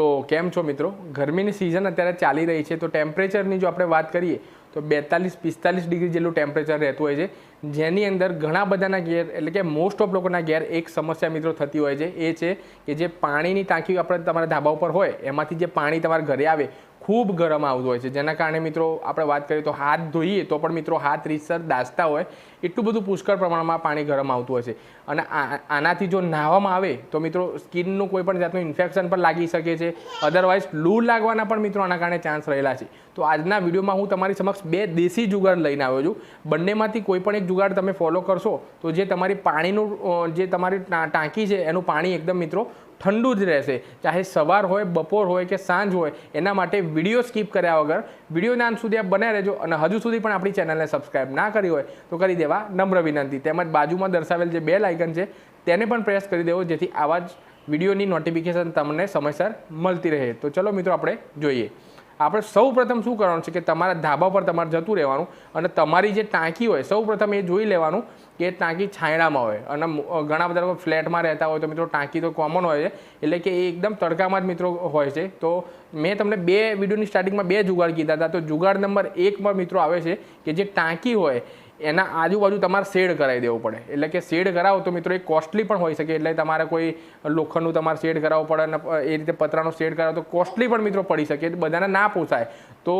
તો કેમ છો મિત્રો? ગરમીની સિઝન અત્યારે ચાલી રહી છે, તો ટેમ્પરેચરની જો આપણે વાત કરીએ, તો બેતાલીસ, પિસ્તાલીસ ડિગ્રી જેટલું ટેમ્પરેચર રહેતું હોય છે. જેની અંદર ઘણા બધાના ઘેર, એટલે કે મોસ્ટ ઓફ લોકોના ઘેર એક સમસ્યા મિત્રો થતી હોય છે. એ છે કે જે પાણીની ટાંકી આપણે તમારા ધાબા ઉપર હોય, એમાંથી જે પાણી તમારા ઘરે આવે ખૂબ ગરમ આવતું હોય છે. જેના કારણે મિત્રો, આપણે વાત કરીએ તો હાથ ધોઈએ તો પણ મિત્રો હાથ રીતસર દાસતા હોય. એટલું બધું પુષ્કળ પ્રમાણમાં પાણી ગરમ આવતું હોય છે. અને આનાથી જો નાહવામાં આવે તો મિત્રો સ્કિનનું કોઈ પણ જાતનું ઇન્ફેક્શન પણ લાગી શકે છે. અદરવાઇઝ લૂ લાગવાના પણ મિત્રો આના કારણે ચાન્સ રહેલા છે. તો આજના વિડીયોમાં હું તમારી સમક્ષ બે દેશી જુગાડ લઈને આવ્યો છું. બંનેમાંથી કોઈ પણ એક જુગાડ તમે ફોલો કરશો તો જે તમારી પાણીનું જે તમારી ટાંકી છે એનું પાણી એકદમ મિત્રો ઠંડુ જ રહેશે. ચાહે સવાર હોય, બપોર હોય કે સાંજ હોય, એના માટે વીડિયો સ્કીપ કર્યા વગર વિડીયોના અંત સુધી આપ બન્યા રહેજો અને હજુ સુધી પણ આપણી ચેનલને સબસ્ક્રાઈબ ના કરી હોય તો કરી દેવા નમ્ર વિનંતી. તેમજ બાજુમાં દર્શાવેલ જે બેલ આઇકન છે, તેને પણ પ્રેસ કરી દેવો જેથી આવા જ વિડીયોની નોટિફિકેશન તમને સમયસર મળતી રહે. તો ચલો મિત્રો, આપણે જોઈએ. આપણે સૌ પ્રથમ શું કરવાનું છે કે તમારા ધાબા પર તમારે જતું રહેવાનું અને તમારી જે ટાંકી હોય સૌ પ્રથમ એ જોઈ લેવાનું કે ટાંકી છાંયડામાં હોય. અને ઘણા બધા લોકો ફ્લેટમાં રહેતા હોય તો મિત્રો ટાંકી તો કોમન હોય છે, એટલે કે એ એકદમ તડકામાં જ મિત્રો હોય છે. તો મેં તમને બે વિડીયોની સ્ટાર્ટિંગમાં બે જુગાડ કીધા હતા. તો જુગાડ નંબર એકમાં મિત્રો આવે છે કે જે ટાંકી હોય એના આજુબાજુ તમારે શેડ કરાવી દેવું પડે. એટલે કે શેડ કરાવો તો મિત્રો એ કોસ્ટલી પણ હોઈ શકે. એટલે તમારે કોઈ લોખંડનું તમારે શેડ કરાવવું પડે અને એ રીતે પતરાનો શેડ કરાવો તો કોસ્ટલી પણ મિત્રો પડી શકે. બધાને ના પોસાય. તો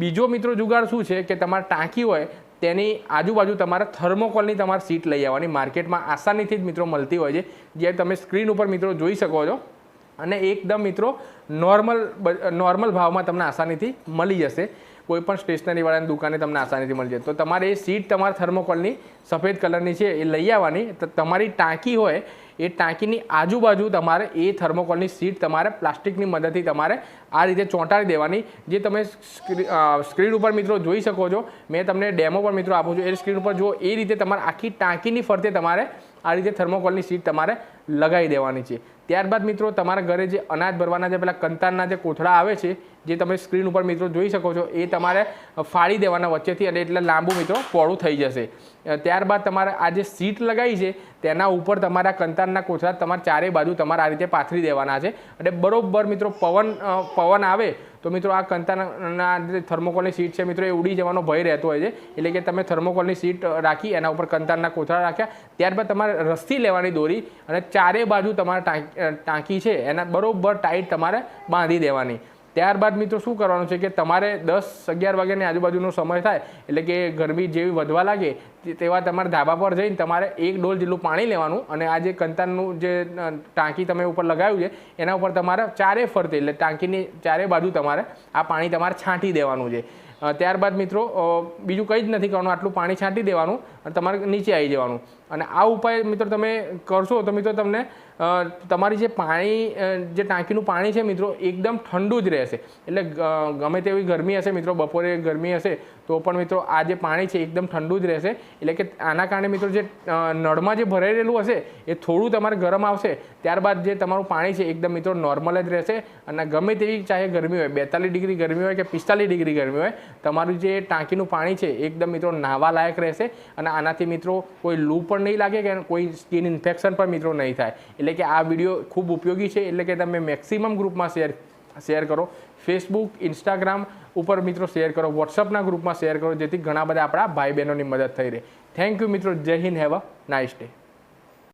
બીજો મિત્રો જુગાડ શું છે કે તમારે ટાંકી હોય તેની આજુબાજુ તમારે થર્મોકોલની તમારે સીટ લઈ આવવાની. માર્કેટમાં આસાનીથી જ મિત્રો મળતી હોય છે. જે તમે સ્ક્રીન ઉપર મિત્રો જોઈ શકો છો. અને એકદમ મિત્રો નોર્મલ નોર્મલ ભાવમાં તમને આસાનીથી મળી જશે. કોઈ પણ સ્ટેશનરીવાળાની દુકાને તમને આસાનીથી મળી જાય. તો તમારે એ સીટ તમારા થર્મોકોલની સફેદ કલરની છે એ લઈ આવવાની. તો તમારી ટાંકી હોય, એ ટાંકીની આજુબાજુ તમારે એ થર્મોકોલની સીટ તમારે પ્લાસ્ટિકની મદદથી તમારે આ રીતે ચોંટાડી દેવાની. જે તમે સ્ક્રીન ઉપર મિત્રો જોઈ શકો છો, મેં તમને ડેમો પણ મિત્રો આપું છું. એ સ્ક્રીન ઉપર જો એ રીતે તમારે આખી ટાંકીની ફરતે તમારે આ રીતે થર્મોકોલની સીટ તમારે લગાવી દેવાની છે. ત્યારબાદ મિત્રો, તમારા ઘરે જે અનાજ ભરવાના જે પેલા કંતારના જે કોથળા આવે છે, જે તમે સ્ક્રીન ઉપર મિત્રો જોઈ શકો છો, એ તમારે ફાળી દેવાના વચ્ચેથી અને એટલે લાંબુ મિત્રો પોળું થઈ જશે. ત્યારબાદ તમારે આ જે સીટ લગાવી છે, તેના ઉપર તમારા કંતારના કોથળા તમારે ચારે બાજુ તમારે આ રીતે પાથરી દેવાના છે. અને બરોબર મિત્રો પવન પવન આવે, તો મિત્રો આ કંતાના જે થર્મોકોલની સીટ છે મિત્રો એ ઉડી જવાનો ભય રહેતો હોય છે. એટલે કે તમે થર્મોકોલની સીટ રાખી એના ઉપર કંતારના કોથળા રાખ્યા. ત્યારબાદ તમારે રસ્સી લેવાની દોરી અને ચારે બાજુ તમારે ટાંકી છે, એના બરોબર ટાઈટ તમારે બાંધી દેવાની. ત્યારબાદ મિત્રો શું કરવાનું છે કે તમારે દસ અગિયાર વાગ્યાની આજુબાજુનો સમય થાય, એટલે કે ગરમી જેવી વધવા લાગે તેવા તમારે ધાબા પર જઈને તમારે એક ડોલ જેટલું પાણી લેવાનું અને આ જે કંતાનનું જે ટાંકી તમે ઉપર લગાવ્યું છે, એના ઉપર તમારે ચારે ફરતે, એટલે ટાંકીની ચારે બાજુ તમારે આ પાણી તમારે છાંટી દેવાનું છે. ત્યારબાદ મિત્રો બીજું કંઈ જ નથી કરવાનું, આટલું પાણી છાંટી દેવાનું અને તમારે નીચે આવી જવાનું. અને આ ઉપાય મિત્રો તમે કરશો તો મિત્રો તમને તમારી જે પાણી જે ટાંકીનું પાણી છે મિત્રો એકદમ ઠંડુ જ રહેશે. એટલે ગમે તેવી ગરમી હશે મિત્રો, બપોરે ગરમી હશે, તો પણ મિત્રો આ જે પાણી છે એકદમ ઠંડુ જ રહેશે. એટલે કે આના કારણે મિત્રો જે નળમાં જે ભરાઈ રહેલું હશે, એ થોડું તમારે ગરમ આવશે. ત્યારબાદ જે તમારું પાણી છે એકદમ મિત્રો નોર્મલ જ રહેશે. અને ગમે તેવી ચાહે ગરમી હોય, બેતાલીસ ડિગ્રી ગરમી હોય કે પિસ્તાલીસ ડિગ્રી ગરમી હોય, તમારું જે ટાંકીનું પાણી છે એકદમ મિત્રો નાહવા લાયક રહેશે. અને આનાથી મિત્રો કોઈ લૂ પણ નહીં લાગે કે કોઈ સ્કિન ઇન્ફેક્શન પણ મિત્રો નહીં થાય. એટલે કે આ વીડિયો ખૂબ ઉપયોગી છે, એટલે કે તમે મેક્સિમમ ગ્રુપમાં શેર શેર કરો. ફેસબુક ઇન્સ્ટાગ્રામ ઉપર મિત્રો શેર કરો. વોટ્સઅપના ગ્રુપમાં શેર કરો, જેથી ઘણા બધા આપણા ભાઈ બહેનોની મદદ થઈ રહે. થેન્ક યુ મિત્રો. Jai Hind. Have a nice day